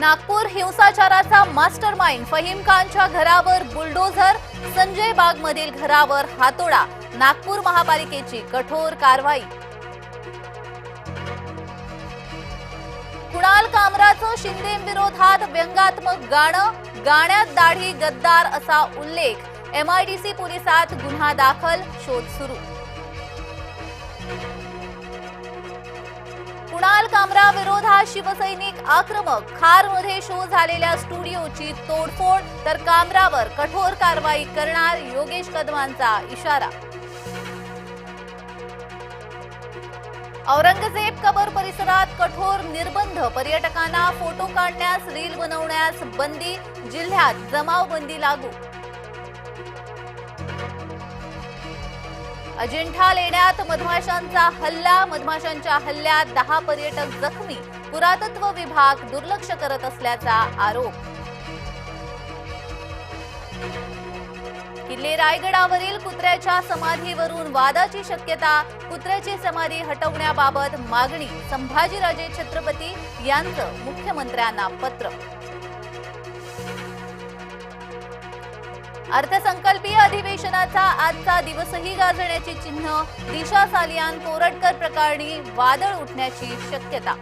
नागपूर हिंसाचाराचा master mind Fahim खानच्या घरावर बुलडोझर संजय बागमधील घरावर हातोडा नागपूर महापालिकेची कठोर कारवाई. कुणाल कामराचं शिंदेविरोधात व्यंगात्मक गाणं गाण्यात दाढी गद्दार असा उल्लेख. एमआयडीसी पोलिसात गुन्हा दाखल शोध सुरू. कुणाल विरोधात शिवसैनिक आक्रमक खारमध्ये शो झालेल्या स्टुडिओची तोडफोड तर कामरावर कठोर कारवाई करणार योगेश कदमांचा इशारा. औरंगजेब कबर परिसरात कठोर निर्बंध पर्यटकांना फोटो काढण्यास रील बनवण्यास बंदी जिल्ह्यात जमावबंदी लागू अजिंठा लेण्यात मधमाशांचा हल्ला मधमाशांच्या हल्ल्यात दहा पर्यटक जखमी. पुरातत्व विभाग दुर्लक्ष करत असल्याचा आरोप. किल्ले रायगडावरील कुत्र्याच्या समाधीवरून वादाची शक्यता कुत्र्याची समाधी हटवण्याबाबत मागणी संभाजीराजे छत्रपती यांचं मुख्यमंत्र्यांना पत्र. अर्थसंकल्पीय अधिवेशनाचा दिवसही गाजण्याची चिन्ह दिशा सालियान कोरटकर प्रकरणी वादळ उठण्याची शक्यता.